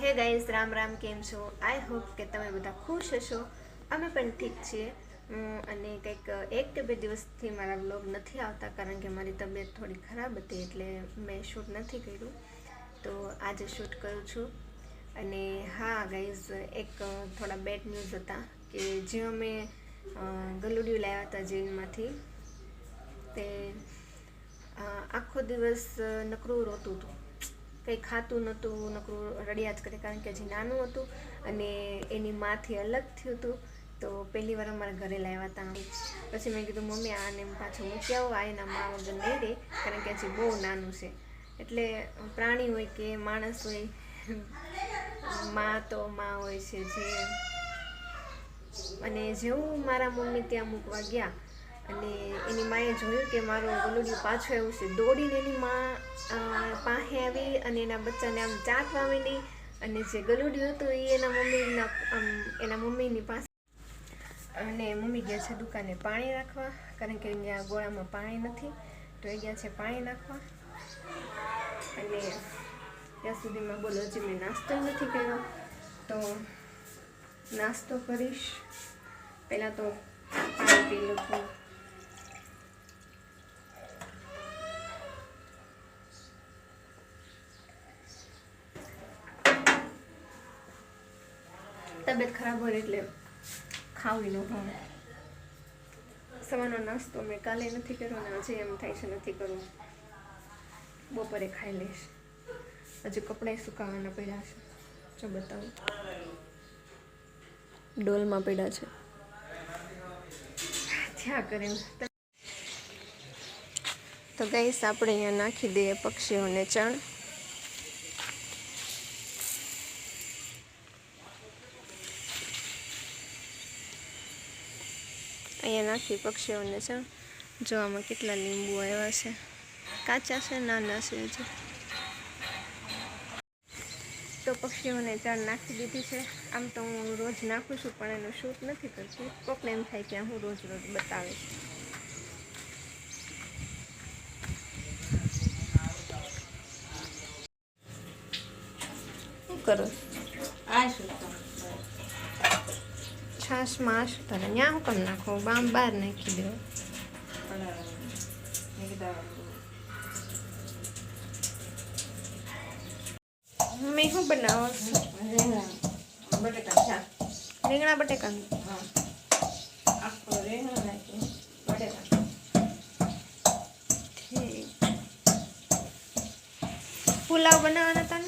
Hey guys Ram Ram, કેમ છો? I hope કે તમે બધા ખુશ હશો. અમે પણ ઠીક છીએ. અને કંઈક એક કે બે દિવસથી મારા બ્લોગ નથી આવતા કારણ કે મારી તબિયત થોડી ખરાબ હતી એટલે મેં શૂટ નથી કર્યું. તો આજે શૂટ કરું છું. અને હા ગાઈઝ એક થોડા બેડ ન્યૂઝ હતા કે જે અમે ગલુડિયું લાવ્યા હતા જેલમાંથી. તે આખો દિવસ નકરું રોતું હતું. કંઈ ખાતું નહોતું, નકરું રડ્યા જ કરે, કારણ કે હજી નાનું હતું અને એની માથી અલગ થયું હતું. તો પહેલી વાર અમારા ઘરે લાવ્યા હતા પછી મેં કીધું, મમ્મી આને પાછું મૂકી આવો, આ એના મા વગર નહીં રહે કારણ કે હજી બહુ નાનું છે. એટલે પ્રાણી હોય કે માણસ હોય, મા તો મા હોય છે, જે. અને જેવું મારા મમ્મી ત્યાં મૂકવા ગયા અને એની માએ જોયું કે મારું ગલુડિયું પાછો આવ્યું છે, દોડીને એની મા પાસે આવી અને એના બચ્ચાને આમ ચાટવા માંડી અને જે ગલુડિયું હતું એ એના મમ્મીના, આમ, એના મમ્મીની પાસે અને મમ્મી ગયા છે દુકાને પાણી રાખવા કારણ કે અહીંયા ગોળામાં પાણી નથી, તો એ ગયા છે પાણી નાખવા. અને ત્યાં સુધીમાં બોલો, હજી મેં નાસ્તો નથી કર્યો, તો નાસ્તો કરીશ. પહેલાં તો પાણી પી લઉં તબિયત ખરાબ હોય એટલે ખાવી ન ભાવે સવારનો નાસ્તો મેં કાલે નથી કર્યો ને આજે એમ થાય છે નથી કરવું. બપોરે ખાઈ લઈશ. હજુ કપડાં સુકાવાના પડ્યા છે. જો બતાવું. ડોલમાં પડ્યા છે. ત્યાં કરે તો ગઈશ આપણે અહીંયા નાખી દઈએ પક્ષીઓને ચણ. અહીંયા નાખી પક્ષીઓને છે. જો આમાં કેટલા લીંબુ આવ્યા છે. કાચા છે નાના છે હજી. તો પક્ષીઓને ચાર નાખી દીધી છે. આમ તો હું રોજ નાખું છું પણ એનું શૂટ નથી કરતી. કોકને એમ થાય કે હું રોજ રોજ બતાવીશ. શું કરો આ શું તો? છાશમાં આ શું તારે ત્યાં હું કેમ નાખો બામ બહાર નાખી દો મેં મેં શું બનાવો? બટેકા રીંગણા બટેકા. રીંગણા બટેકા પુલાવ બનાવવાના હતા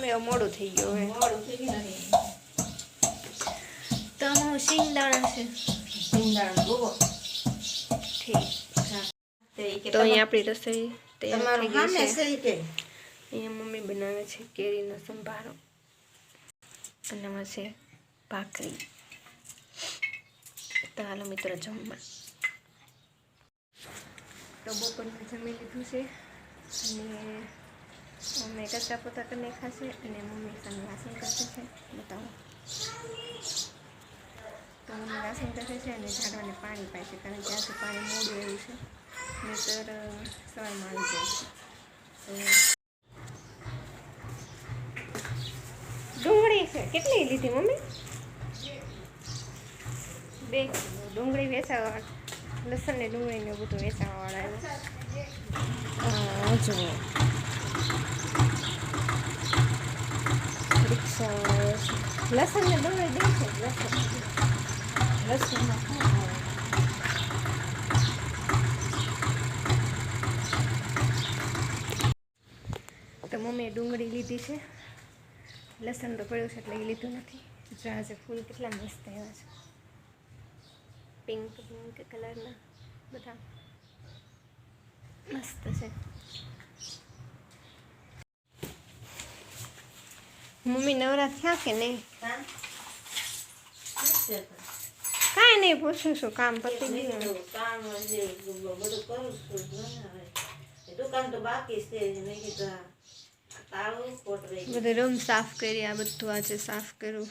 ને પછી મેં કીધું આ શાક ને રોટલી બને આમ એવું મોડું થઈ ગયું હવે. મોડું થઈ ગયું નથી. તો છે. સિંગદાણા ભૂકો ઠીક. તે ઈ કે તો અહીંયા આપણી રસોઈ તૈયાર થઈ ગઈ છે. અહીંયા મમ્મી બનાવે છે કેરીનો સંભારો. અને એમાં છે ભાખરી. તો હાલો મિત્રો જમવા. તો બપોરનું જમી લીધું છે. અને મમ્મી કચરા પોતા કરી ખાશે અને મમ્મી સામે વાસણ કરશે છે બતાવો તો મમ્મી વાસણ કરે છે અને ઝાડવાને પાણી પાય છે કારણ કે ત્યાંથી પાણી મોડું એવું છે નહીતર સવાર સવારમાં આવી જાય છે તો ડુંગળી છે કેટલી લીધી મમ્મી બે ડુંગળી વેચાવા લસણ ને ડુંગળી ને બધું વેચાવાવાળા આવ્યો જો રિક્ષા લસણ ને ડુંગળી દે છે લસણ લસણમાં શું આવે? તો મમ્મીએ ડુંગળી લીધી છે. લસણ તો પડ્યું છે એટલે એ લીધું નથી. જો આજે ફૂલ કેટલા મસ્ત એવા છે. પિંક પિંક કલરના બધા. મસ્ત છે. મમ્મી નવરા થયા કે નહીં? કાંઈ નહીં પૂછું છું કામ પતી ગયું કામ બધું કરું છું દુકાન તો બાકી છે. મેં કીધું. બધું રૂમ સાફ કરી આ બધું આજે સાફ કર્યું.